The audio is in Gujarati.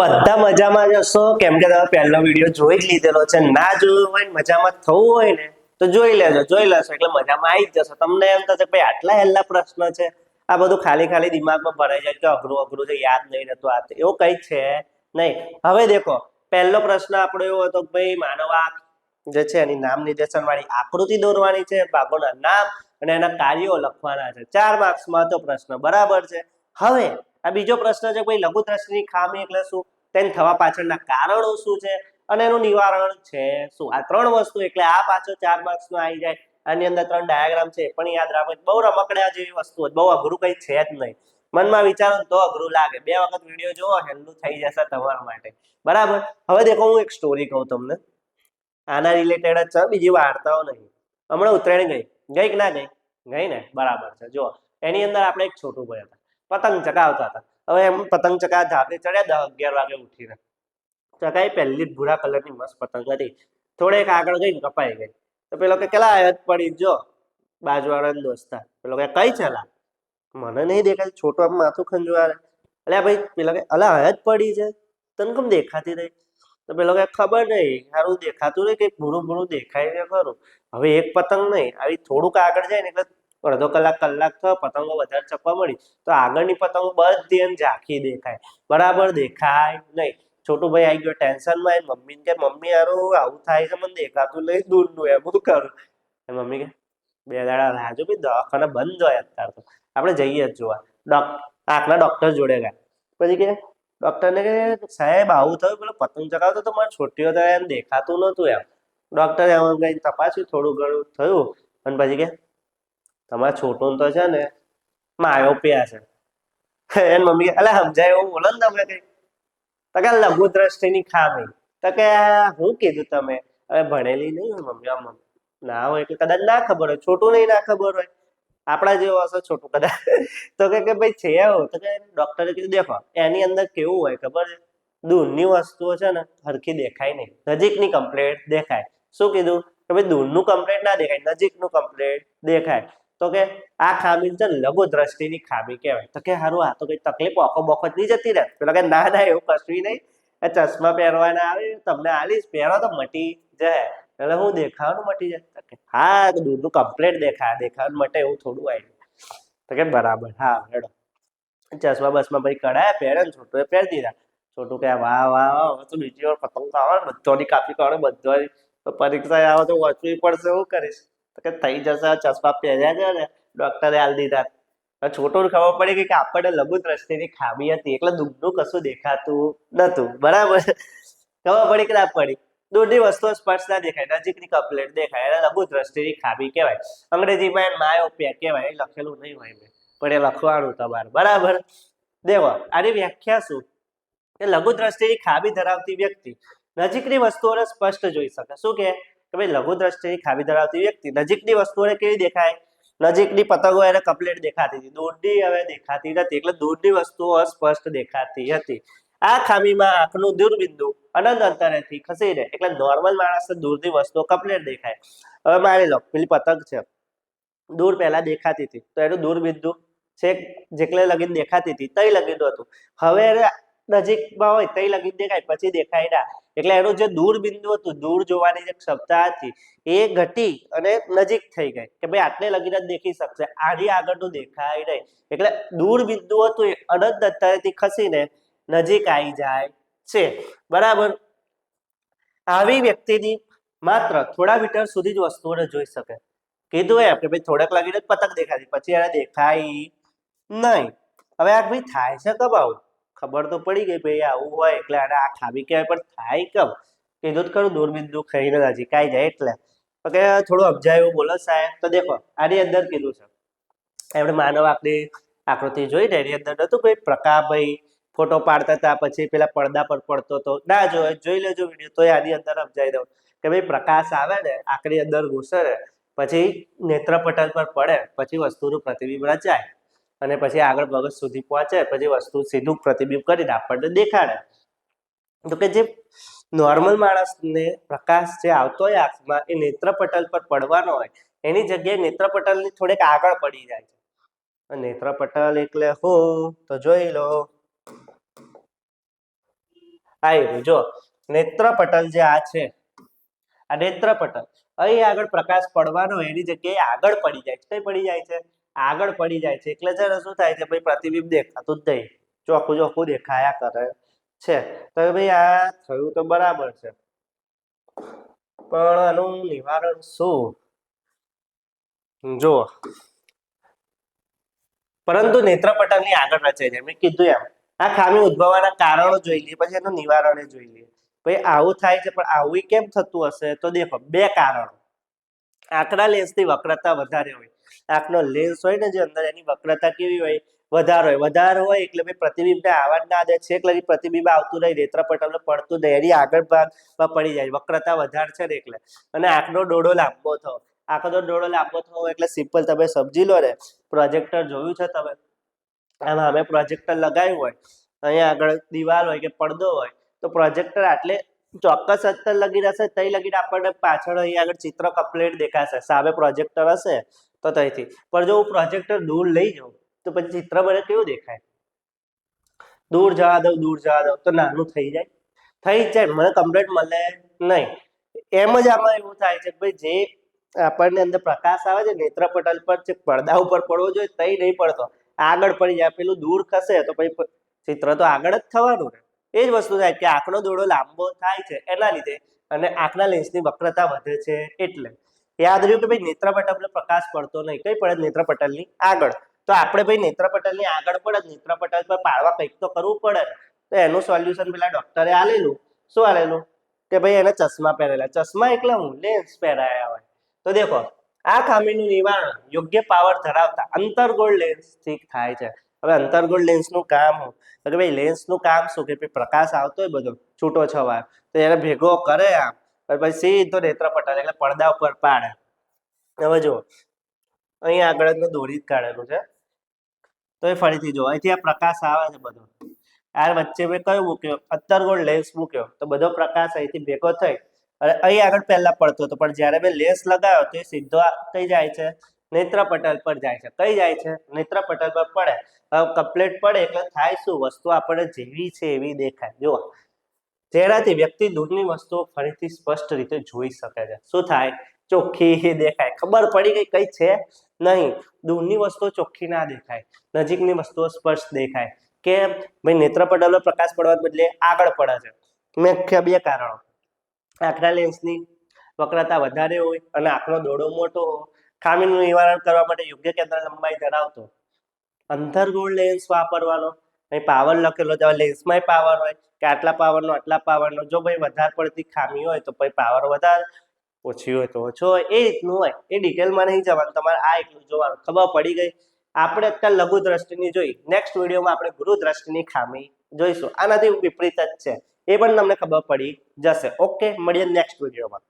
બધા મજામાં જશો કેમ કે તમે પહેલો વીડિયો જોઈ જ લીધેલો છે. ના જોયું હોય મજામાં થવું હોય ને, તો જોઈ લેજો. જોઈ લેશો એટલે મજામાં આવી જશો. તમને એમ થશે ભાઈ આટલા હેલ્લા પ્રશ્ન છે. આ બધું ખાલી ખાલી દિમાગમાં ભરાઈ જાય કે અઘરું અઘરું છે, યાદ નહીં રહેતું આ. એવું કઈ છે નહીં. હવે દેખો, પહેલો પ્રશ્ન આપણો એવો હતો ભાઈ માનવ આંખ જે છે એની નામ નિર્દેશન વાળી આકૃતિ દોરવાની છે બાબોના નામ અને એના કાર્યો લખવાના છે. ચાર માર્ક્સમાં તો પ્રશ્ન. બરાબર છે? હવે આ બીજો પ્રશ્ન છે, ભાઈ લઘુ દ્રષ્ટિની ખામી એટલે શું? તેને થવા પાછળના કારણો શું છે? અને એનું નિવારણ છે શું? આ ત્રણ વસ્તુ એટલે આ પાછો ચાર માર્ક્સ નો આવી જાય. આની અંદર ત્રણ ડાયાગ્રામ છે પણ યાદ રાખો. બહુ રમકડા જેવી વસ્તુ બહુ અઘરું કઈ છે જ નહીં. મનમાં વિચારો તો અઘરું લાગે. બે વખત વીડિયો જોવો, હેલ્લું થઈ જશે તમારા માટે. બરાબર? હવે દેખો, હું એક સ્ટોરી કહું તમને. આના રિલેટેડ જ છે, બીજી વાર્તાઓ નહીં. હમણાં ઉત્તરાયણ ગઈ. ગઈ કે ના ગઈ? ગઈ ને? બરાબર છે. જો એની અંદર આપણે એક છોટું ભાઈ હતા. પતંગ ચગાવતા હતા. હવે એમ પતંગ ચગા ધાબે ચડ્યા દસ અગિયાર વાગે ઉઠીને. ચગાઈ પહેલી જ ભૂરા કલરની મસ્ત પતંગ હતી. થોડેક આગળ ગઈ ને કપાઈ ગઈ. તો પેલો કે કેલા આયત પડી જો બાજુવાળા દોસ્તા. પેલો કે, કઈ ચલા? મને નહીં દેખાય. છોટો આમ માથું ખંજવા અલ્યા ભાઈ, પેલો કે, અલા આયત પડી છે. તને કેમ દેખાતી રહી તો પેલો કે, ખબર નહીં. સારું દેખાતું નહીં. કે ભૂરું ભૂરું દેખાય છે ખરું. હવે એક પતંગ નહીં. આવી થોડુંક આગળ જાય ને એટલે અડધો કલાક કલાક થયો, પતંગો વધારે ચપવા મળી. તો આગળની પતંગો બધી એમ ઝાંખી દેખાય. બરાબર દેખાય નહીં. છોટું ભાઈ આવી ગયો ટેન્શનમાં એની મમ્મી કે, મમ્મી યારું આવું થાય છે, મને દેખાતું નહીં, દૂરનું એમ, હું કરું? મમ્મી કે, બે દાડા રાહ જો દવાખાના બંધ હોય અત્યારે તો. આપણે જઈએ જ જોવા. ડોક, આંખના ડોક્ટર જોડે ગયા. પછી કે, ડોક્ટરને કે, સાહેબ, આવું થયું, પેલો પતંગ ચગાવતો તો મારે છોટીઓ તો એમ દેખાતું નહોતું એમ. ડોક્ટરે એમ કઈ તપાસ્યું થોડું ઘણું થયું. અને પછી કે તમારા છોટું તો છે ને માયોપિયા છે. એની મમ્મી કે સમજાય એવું બોલો ને તમે કઈ. તો કે લઘુ દ્રષ્ટિની ખામી. તો કે, હું કીધું તમે? હવે ભણેલી નહીં હોય મમ્મી, આમ ના હોય એટલે કદાચ ના ખબર હોય, છોટું નહીં ના ખબર હોય. આપણા જેવો હશે છોટું કદાચ. તો કે ભાઈ છે તો કે, ડોક્ટરે કીધું, દેખો, એની અંદર કેવું હોય ખબર છે? દૂરની વસ્તુઓ છે ને, હરખી દેખાય નહીં. નજીકની કમ્પ્લેટ દેખાય. શું કીધું? કે ભાઈ દૂરનું કમ્પ્લેટ ના દેખાય, નજીકનું કમ્પ્લેટ દેખાય. તો કે આ ખામી છે લઘુ દ્રષ્ટિની ખામી કહેવાય. તો કે હારું, આ તો કઈ તકલીફ ઓખો બોખો જ નહીં જતી રહે. પેલો કે ના ના, એવું કશું નહીં. ચશ્મા પહેરવાના આવે, તમને આલીશ પહેરો તો મટી જાય. એટલે હું દેખાવાનું મટી જાય. હા દૂરનું કમ્પ્લેટ દેખાય દેખાવાનું મટે એવું થોડું આવી તો કે બરાબર, હા, હેડો. ચશ્મા બસમાં ભાઈ કઢાયા પહેરે ને છોટું પહેરી દીધા. છોટું કે વાહ વાહ વાહ તો બીજી વાર પતંગ તો આવે બધોની કાપી કાઢો, બધાની પરીક્ષા આવે તો વાંચવી પડશે એવું કરીશ. કે થઈ જશે, ચશ્મા પહેર્યા છે ને ડોક્ટરે હાલ દીધા. છોટું ખબર પડી કે આપણને લઘુ દ્રષ્ટિની ખામી હતી, એટલે દૂરનું કશું દેખાતું નતું. બરાબર? ખબર પડી કે ના પડી? દૂરની વસ્તુઓ સ્પર્શ ના દેખાય, નજીકની કમ્પ્લેટ દેખાય, એને લઘુ દ્રષ્ટિની ખામી કહેવાય. અંગ્રેજીમાં માયોપિયા કહેવાય લખેલું નહીં હોય મેં પણ એ લખવાનું તમારે. બરાબર? દેવો આની વ્યાખ્યા શું? કે લઘુ દ્રષ્ટિની ખામી ધરાવતી વ્યક્તિ નજીકની વસ્તુઓને સ્પષ્ટ જોઈ શકે. શું કે? કે ભાઈ લઘુ દ્રષ્ટિની ખામી ધરાવતી વ્યક્તિ નજીકની વસ્તુઓને કેવી દેખાય? નજીકની પતંગો એને કમ્પ્લીટ દેખાતી હતી. દૂરની હવે દેખાતી નથી. એટલે દૂરની વસ્તુઓ અસ્પષ્ટ દેખાતી હતી. આ ખામીમાં આંખનું દૂરબિંદુ અનંત અંતરેથી ખસી રહે એટલે નોર્મલ માણસને દૂરની વસ્તુઓ કમ્પ્લીટ દેખાય. હવે માની લો, પેલી પતંગ છે. દૂર પહેલા દેખાતી હતી. તો એનું દૂરબિંદુ છેક જેટલે લગીન દેખાતી હતી, તઈ લગીન હતું. હવે નજીકમાં હોય તઈ લગીન દેખાય, પછી દેખાય ના. એટલે એનું જે દૂર બિંદુ હતું, દૂર જોવાની જે ક્ષમતા હતી, એ ઘટી અને નજીક થઈ ગઈ. કે ભાઈ આટલે લગીને જ દેખી શકશે, આની આગળનું દેખાય નહીં. એટલે દૂર બિંદુ હતું એ અનંત અત્યારેથી ખસીને નજીક આવી જાય છે. બરાબર? આવી વ્યક્તિની માત્ર થોડા મીટર સુધી જ વસ્તુઓને જોઈ શકે. કીધું એમ કે ભાઈ થોડાક લાગીને જ પતંગ દેખાતી પછી એને દેખાય નહીં. હવે આ ભાઈ થાય છે કબ આવું ખબર તો પડી ગઈ ભાઈ આવું હોય એટલે આને આ ખામી કહેવાય, પણ થાય કેમ? કીધું જ ખરું દૂરબિંદુ ખાઈને નજીક આવી જાય એટલે. કે થોડું અબજાયું બોલો સાહેબ. તો દેખો, આની અંદર કીધું છે. એમણે માનવ આપણી આકૃતિ જોઈ ને એની અંદર નતું કોઈ પ્રકાશભાઈ ફોટો પાડતા હતા, પછી પેલા પડદા પર પડતો હતો ના, જો, જોઈ લેજો વીડિયો તો આની અંદર સમજાવી દઉં. કે ભાઈ પ્રકાશ આવે ને, આંખની અંદર ઘૂસે પછી નેત્રપટલ પર પડે, પછી વસ્તુનું પ્રતિબિંબ રચાય. અને પછી આગળ મગજ સુધી પહોંચે, પછી વસ્તુ સીધું પ્રતિબિંબ કરીને આપણને દેખાડે. તો કે જે નોર્મલ માણસને પ્રકાશ જે આવતો હોય આંખમાં, એ નેત્રપટલ પર પડવાનો હોય, એની જગ્યાએ નેત્રપટલની થોડેક આગળ પડી જાય છે. નેત્રપટલ એટલે હું, તો જોઈ લો. આવ્યું જો, નેત્રપટલ જે આ છે, આ નેત્રપટલ, અહીં આગળ પ્રકાશ પડવાનો એની જગ્યાએ આગળ પડી જાય છે. કઈ પડી જાય છે? આગળ પડી જાય છે. એટલે છે શું થાય છે, ભાઈ પ્રતિબિંબ દેખાતું જ નહીં. ચોખ્ખું ચોખ્ખું દેખાયા કરે છે. તો ભાઈ આ થયું તો બરાબર છે. પણ આનું નિવારણ શું? જો પરંતુ નેત્રપટલની આગળ રચાય છે મેં કીધું એમ. આ ખામી ઉદ્ભવવાના કારણો જોઈ લઈએ, પછી એનું નિવારણ જોઈ લઈએ. ભાઈ આવું થાય છે, પણ આવું કેમ થતું હશે? તો દેખો, બે કારણો. આંકડા લેન્સની વક્રતા વધારે હોય. આંખનો લેન્સ હોય ને જે અંદર એની વક્રતા કેવી હોય, વધારે હોય. વધારે હોય એટલે ભાઈ પ્રતિબિંબને આવા ના દે છે એટલે પ્રતિબિંબ આવતું નહીં, નેત્રપટલ પડતું નહીં. એની આગળ ભાગમાં પડી જાય. વક્રતા વધારે છે ને એટલે. અને આંખનો ડોડો લાંબો થવો. આંખનો ડોડો લાંબો થવો એટલે સિમ્પલ તમે સમજી લો ને. પ્રોજેક્ટર જોયું છે તમે? આમાં અમે પ્રોજેક્ટર લગાવ્યું હોય. અહીંયા આગળ દિવાલ હોય કે પડદો હોય, તો પ્રોજેક્ટર આટલે ચોક્કસ અંતર લગી રહેશે, તઈ લગીને આપણને પાછળ અહીં આગળ ચિત્ર કમ્પ્લીટ દેખાશે. સામે પ્રોજેક્ટર હશે. તો તઈથી પણ જો હું પ્રોજેક્ટર દૂર લઈ જાઉં, તો પછી ચિત્ર મને કેવું દેખાય? દૂર જવા દઉં, દૂર જવા દઉં, તો નાનું થઈ જાય. થઈ જાય, મને કમ્પ્લેટ મળે નહીં. એમ જ આમાં એવું થાય છે ભાઈ જે આપણને અંદર પ્રકાશ આવે છે, નેત્રપટલ પર જે પડદા ઉપર પડવો જોઈએ, તઈ નહીં પડતો. આગળ પડી જાય, પેલું દૂર ખસે, તો પછી ચિત્ર તો આગળ જ થવાનું ને એ જ વસ્તુ થાય કે આંખનો દોડો લાંબો થાય છે, એના લીધે. અને આંખના લેન્સની વક્રતા વધે છે, એટલે. યાદ રહ્યું કે ભાઈ નેત્રપટલ પર પ્રકાશ પડતો નહીં. કઈ પડે નેત્રપટલની આગળ. તો આપણે ભાઈ નેત્રપટલની આગળ પડે. નેત્રપટલ પર પાડવા કંઈક તો કરવું પડે. તો એનું સોલ્યુશન પેલા ડોક્ટરે આલેલું. શું આલેલું? કે ભાઈ એને ચશ્મા પહેરેલા. ચશ્મા એટલે હું? લેન્સ પહેરાયા હોય. તો દેખો, આ ખામીનું નિવારણ યોગ્ય પાવર ધરાવતા અંતર્ગોળ લેન્સ ઠીક થાય છે. હવે અંતર્ગોળ લેન્સનું કામ? તો કે ભાઈ લેન્સનું કામ શું? કે ભાઈ પ્રકાશ આવતો હોય બધો, છૂટો છવાય. તો એને ભેગો કરે આમ. પછી સીધો નેત્રપટલ એટલે પડદા ઉપર પાડે. હવે જુઓ. અહીંયા આગળ દોરી જ કાઢેલું છે. તો એ ફરીથી જુઓ. અહીંથી આ પ્રકાશ આવે છે બધો. આ વચ્ચે મેં કયો મૂક્યો? અંતર્ગોળ લેન્સ મૂક્યો. તો બધો પ્રકાશ અહીંથી ભેગો થઈ અને અહીં આગળ પહેલા પડતો હતો. પણ જ્યારે મેં લેન્સ લગાવ્યો તો એ સીધો થઈ જાય છે? નેત્રપટલ પર જાય છે. કઈ જાય છે? નેત્રપટલ પર પડે. હવે કમ્પ્લેટ પડે એટલે થાય શું? વસ્તુ આપણને જેવી છે એવી દેખાય. જુઓ. જેનાથી વ્યક્તિ દૂરની વસ્તુઓ ફરીથી સ્પષ્ટ રીતે જોઈ શકે છે. શું થાય? ચોખ્ખી દેખાય. ખબર પડી ગઈ કઈ છે નહીં. દૂરની વસ્તુઓ ચોખ્ખી ના દેખાય. નજીકની વસ્તુઓ સ્પષ્ટ દેખાય. કે ભાઈ નેત્ર પટલો પ્રકાશ પડવા બદલે આગળ પડે છે. મુખ્ય બે કારણો. આંખના લેન્સની વક્રતા વધારે હોય અને આંખનો દોડો મોટો હોય. ખામીનું નિવારણ કરવા માટે યોગ્ય કેન્દ્ર લંબાઈ ધરાવતો. અંતર્ગોળ લેન્સ વાપરવાનો. અહીં પાવર લખેલો છે. લેન્સમાંય પાવર હોય કે આટલા પાવરનો આટલા પાવરનો. જો ભાઈ વધારે પડતી ખામી હોય તો ભાઈ પાવર વધારે, ઓછી હોય તો ઓછો હોય. એ રીતનું હોય. એ ડિટેલમાં નહીં જવાનું. તમારે આ એટલું જોવાનું. ખબર પડી ગઈ? આપણે અત્યારે લઘુ દ્રષ્ટિની જોઈ. નેક્સ્ટ વિડીયોમાં આપણે ગુરુ દ્રષ્ટિની ખામી જોઈશું. આનાથી વિપરીત જ છે. એ પણ તમને ખબર પડી જશે. ઓકે મળીએ નેક્સ્ટ વિડીયોમાં